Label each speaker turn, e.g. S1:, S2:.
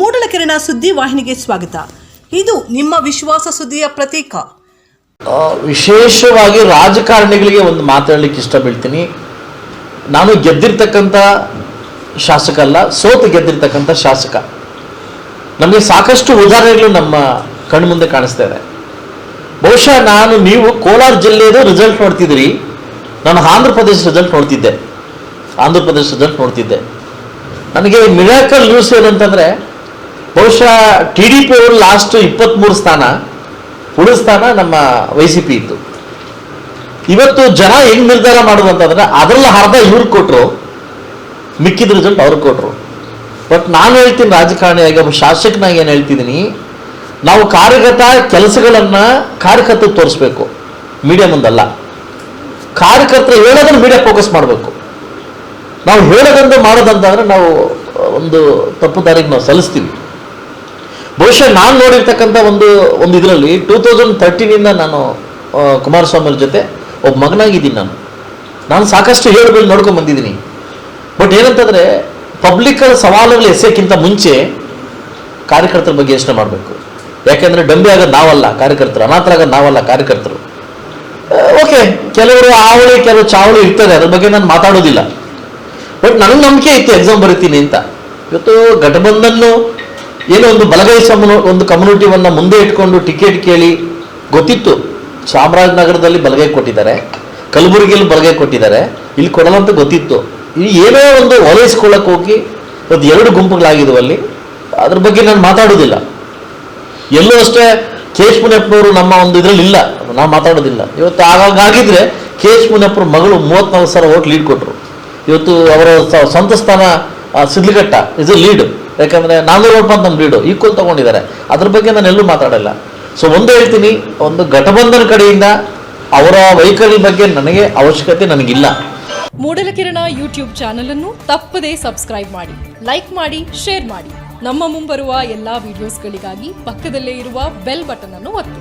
S1: ಮೂಡಲಕೆರೆನ ಸುದ್ದಿ ವಾಹಿನಿಗೆ ಸ್ವಾಗತ. ಇದು ನಿಮ್ಮ ವಿಶ್ವಾಸ ಸುದ್ದಿಯ ಪ್ರತೀಕ.
S2: ವಿಶೇಷವಾಗಿ ರಾಜಕಾರಣಿಗಳಿಗೆ ಒಂದು ಮಾತಾಡಲಿಕ್ಕೆ ಇಷ್ಟ ಬೀಳ್ತೀನಿ ನಾನು ಗೆದ್ದಿರ್ತಕ್ಕಂಥ ಶಾಸಕ ಅಲ್ಲ ಸೋತು ಗೆದ್ದಿರ್ತಕ್ಕಂಥ ಶಾಸಕ. ನಮಗೆ ಸಾಕಷ್ಟು ಉದಾಹರಣೆಗಳು ನಮ್ಮ ಕಣ್ಮುಂದೆ ಕಾಣಿಸ್ತಾ ಇದೆ. ಬಹುಶಃ ನಾನು, ನೀವು ಕೋಲಾರ ಜಿಲ್ಲೆಯದು ರಿಸಲ್ಟ್ ನೋಡ್ತಿದ್ರಿ ನಾನು ಆಂಧ್ರ ಪ್ರದೇಶ ರಿಸಲ್ಟ್ ನೋಡ್ತಿದ್ದೆ. ಆಂಧ್ರ ಪ್ರದೇಶ ರಿಸಲ್ಟ್ ನೋಡ್ತಿದ್ದೆ. ನನಗೆ ಮಿರಾಕಲ್ ನ್ಯೂಸ್ ಏನಂತಂದರೆ ಬಹುಶಃ ಟಿ ಡಿ ಪಿ ಅವರು ಲಾಸ್ಟ್ ಇಪ್ಪತ್ತ್ಮೂರು ಸ್ಥಾನ, ಉಳಿದ ಸ್ಥಾನ ನಮ್ಮ ವೈ ಸಿ ಪಿ ಇತ್ತು. ಇವತ್ತು ಜನ ಹೆಂಗ್ ನಿರ್ಧಾರ ಮಾಡೋದು ಅಂತಂದ್ರೆ ಅದರಲ್ಲಿ ಅರ್ಧ ಇವ್ರು ಕೊಟ್ಟರು ಮಿಕ್ಕಿದ ರಿಸಲ್ಟ್ ಅವ್ರಿಗೆ ಕೊಟ್ಟರು ಬಟ್ ನಾನು ಹೇಳ್ತೀನಿ ರಾಜಕಾರಣಿಯಾಗಿ ಒಬ್ಬ ಶಾಸಕನಾಗಿ ಏನು ಹೇಳ್ತಿದ್ದೀನಿ, ನಾವು ಕಾರ್ಯಗತ ಕೆಲಸಗಳನ್ನು ಕಾರ್ಯಕರ್ತಕ್ಕೆ ತೋರಿಸ್ಬೇಕು ಮೀಡಿಯಾ ಮುಂದಲ್ಲ. ಕಾರ್ಯಕರ್ತರು ಹೇಳೋದನ್ನ ಮೀಡಿಯಾ ಫೋಕಸ್ ಮಾಡಬೇಕು. ನಾವು ಹೇಳೋದಂದು ಮಾಡೋದಂತಂದ್ರೆ ನಾವು, ಒಂದು ತಪ್ಪು ದಾರಿಗೆ ನಾವು ಸಲ್ಲಿಸ್ತೀವಿ. ಬಹುಶಃ ನಾನು ನೋಡಿರ್ತಕ್ಕಂಥ ಒಂದು ಒಂದು ಇದರಲ್ಲಿ ಟೂ ತೌಸಂಡ್ ತರ್ಟೀನಿಂದ ನಾನು ಕುಮಾರಸ್ವಾಮಿಯವ್ರ ಕುಮಾರಸ್ವಾಮಿ ಜೊತೆ ಒಬ್ಬ ಮಗನಾಗಿದ್ದೀನಿ ನಾನು. ನಾನು ಸಾಕಷ್ಟು ಹೇಳುಗಳು ನೋಡ್ಕೊಂಡು ಬಂದಿದ್ದೀನಿ. ಬಟ್ ಏನಂತಂದರೆ ಪಬ್ಲಿಕ್ ಸವಾಲುಗಳು ಎಸೆಯಕ್ಕಿಂತ ಮುಂಚೆ ಕಾರ್ಯಕರ್ತರ ಬಗ್ಗೆ ಯೋಚನೆ ಮಾಡಬೇಕು. ಯಾಕೆಂದರೆ ಡಂಬಿ ಆಗೋದು ನಾವಲ್ಲ, ಕಾರ್ಯಕರ್ತರು ಅನಾಥರಾಗೋದು ನಾವಲ್ಲ, ಕಾರ್ಯಕರ್ತರು. ಓಕೆ, ಕೆಲವರು ಆವಳಿ ಕೆಲವು ಚಾವಳಿ ಇರ್ತದೆ ಅದ್ರ ಬಗ್ಗೆ ನಾನು ಮಾತಾಡೋದಿಲ್ಲ. ಬಟ್ ನನಗೆ ನಂಬಿಕೆ ಇತ್ತು ಎಕ್ಸಾಮ್ ಬರಿತೀನಿ ಅಂತ. ಇವತ್ತು ಘಟಬಂಧನ್ನು ಏನೋ ಒಂದು ಬಲಗೈ ಸಮನು ಒಂದು ಕಮ್ಯುನಿಟಿವನ್ನು ಮುಂದೆ ಇಟ್ಕೊಂಡು ಟಿಕೆಟ್ ಕೇಳಿ ಗೊತ್ತಿತ್ತು. ಚಾಮರಾಜನಗರದಲ್ಲಿ ಬಲಗೈ ಕೊಟ್ಟಿದ್ದಾರೆ. ಕಲಬುರಗಿಯಲ್ಲಿ ಬಲಗೈ ಕೊಟ್ಟಿದ್ದಾರೆ. ಇಲ್ಲಿ ಕೊಡಲ್ಲ ಅಂತ ಗೊತ್ತಿತ್ತು ಏನೋ ಒಂದು ಓಲೈಸ್ಕೊಳ್ಳೋಕೆ ಹೋಗಿ ಒಂದು ಎರಡು ಗುಂಪುಗಳಾಗಿದ್ವು ಅಲ್ಲಿ. ಅದ್ರ ಬಗ್ಗೆ ನಾನು ಮಾತಾಡೋದಿಲ್ಲ. ಎಲ್ಲೂ ಅಷ್ಟೇ ಕೆ ಎಚ್ ಮುನಿಯಪ್ಪನವರು ನಮ್ಮ ಒಂದು ಇದರಲ್ಲಿ ಇಲ್ಲ. ನಾವು ಮಾತಾಡೋದಿಲ್ಲ. ಇವತ್ತು ಆಗಾಗ ಆಗಿದ್ರೆ ಕೆ ಎಚ್ ಮುನಿಯಪ್ಪರ ಮಗಳು ಮೂವತ್ನಾಲ್ಕು ಸಾವಿರ ಓಟ್ ಲೀಡ್ ಕೊಟ್ಟರು ಇವತ್ತು ಅವರ ಸ್ವಂತ ಸ್ಥಾನ ಸಿದ್ಲಘಟ್ಟ ಇಸ್ ಅ ಲೀಡ್ ಯಾಕಂದ್ರೆ ರೂಪಾಯಿ ಅಂತ ನಮ್ಮ ಲೀಡು ಈಕ್ವಲ್ ತಗೊಂಡಿದ್ದಾರೆ. ಅದ್ರ ಬಗ್ಗೆ ನಾನು ಎಲ್ಲೂ ಮಾತಾಡಲ್ಲ. ಸೊ ಒಂದು ಹೇಳ್ತೀನಿ, ಒಂದು ಘಟಬಂಧನ ಕಡೆಯಿಂದ ಅವರ ವೆಹಿಕಲ್ ಬಗ್ಗೆ ನನಗೆ ಅವಶ್ಯಕತೆ ನನಗಿಲ್ಲ.
S3: ಮೂಡಲಕಿರಣ ಯೂಟ್ಯೂಬ್ ಚಾನಲ್ ಅನ್ನು ತಪ್ಪದೇ ಸಬ್ಸ್ಕ್ರೈಬ್ ಮಾಡಿ ಲೈಕ್ ಮಾಡಿ ಶೇರ್ ಮಾಡಿ. ನಮ್ಮ ಮುಂಬರುವ ಎಲ್ಲಾ ವಿಡಿಯೋಸ್ಗಳಿಗಾಗಿ ಪಕ್ಕದಲ್ಲೇ ಇರುವ ಬೆಲ್ ಬಟನ್ ಅನ್ನು ಒತ್ತಿ.